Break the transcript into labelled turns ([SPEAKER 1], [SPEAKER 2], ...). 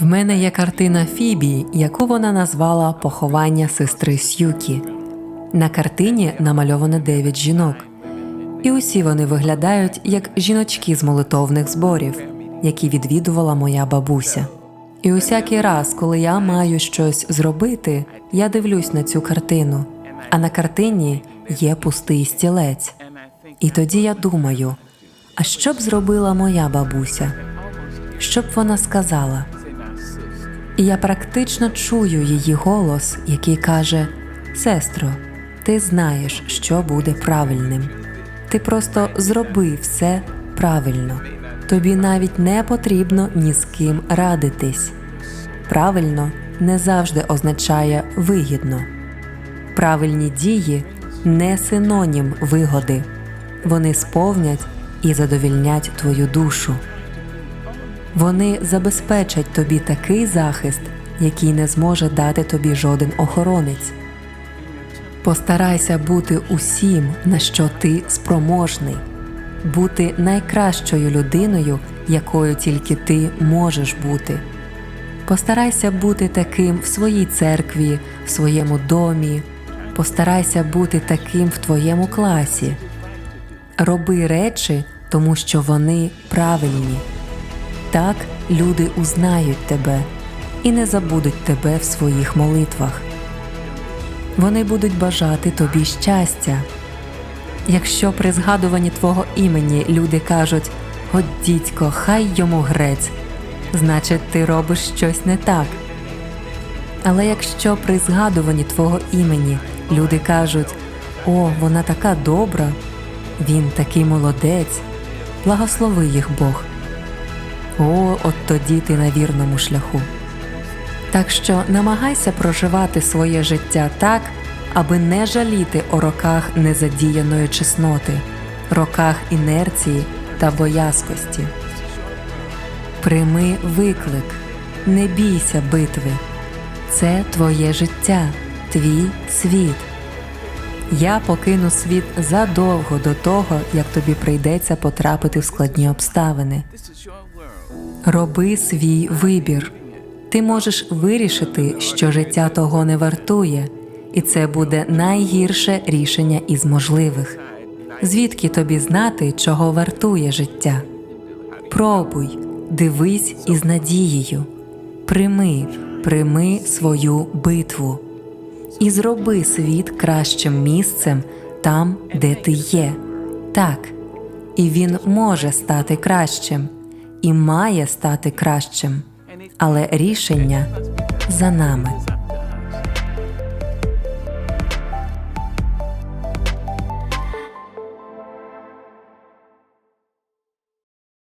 [SPEAKER 1] В мене є картина Фібі, яку вона назвала Поховання сестри Сюкі. На картині намальовано дев'ять жінок, і усі вони виглядають як жіночки з молитовних зборів, які відвідувала моя бабуся. І усякий раз, коли я маю щось зробити, я дивлюсь на цю картину, а на картині є пустий стілець. І тоді я думаю: а що б зробила моя бабуся? Що б вона сказала? І я практично чую її голос, який каже: Сестро, ти знаєш, що буде правильним. Ти просто зроби все правильно. Тобі навіть не потрібно ні з ким радитись. Правильно не завжди означає вигідно. Правильні дії не синонім вигоди. Вони сповнять і задовільнять твою душу. Вони забезпечать тобі такий захист, який не зможе дати тобі жоден охоронець. Постарайся бути усім, на що ти спроможний, бути найкращою людиною, якою тільки ти можеш бути. Постарайся бути таким в своїй церкві, в своєму домі, постарайся бути таким в твоєму класі. Роби речі, тому що вони правильні. Так люди узнають тебе і не забудуть тебе в своїх молитвах. Вони будуть бажати тобі щастя. Якщо при згадуванні твого імені люди кажуть «От дідько, хай йому грець, значить ти робиш щось не так. Але якщо при згадуванні твого імені люди кажуть О, вона така добра, він такий молодець, благослови їх Бог. О, от тоді ти на вірному шляху. Так що намагайся проживати своє життя так, аби не жаліти о роках незадіяної чесноти, роках інерції та боязкості. Прийми виклик, не бійся битви. Це твоє життя, твій світ. Я покину світ задовго до того, як тобі прийдеться потрапити в складні обставини. Роби свій вибір. Ти можеш вирішити, що життя того не вартує, і це буде найгірше рішення із можливих. Звідки тобі знати, чого вартує життя? Пробуй, дивись із надією, прийми, прийми свою битву і зроби світ кращим місцем там, де ти є. Так, і він може стати кращим, і має стати кращим, але рішення за нами.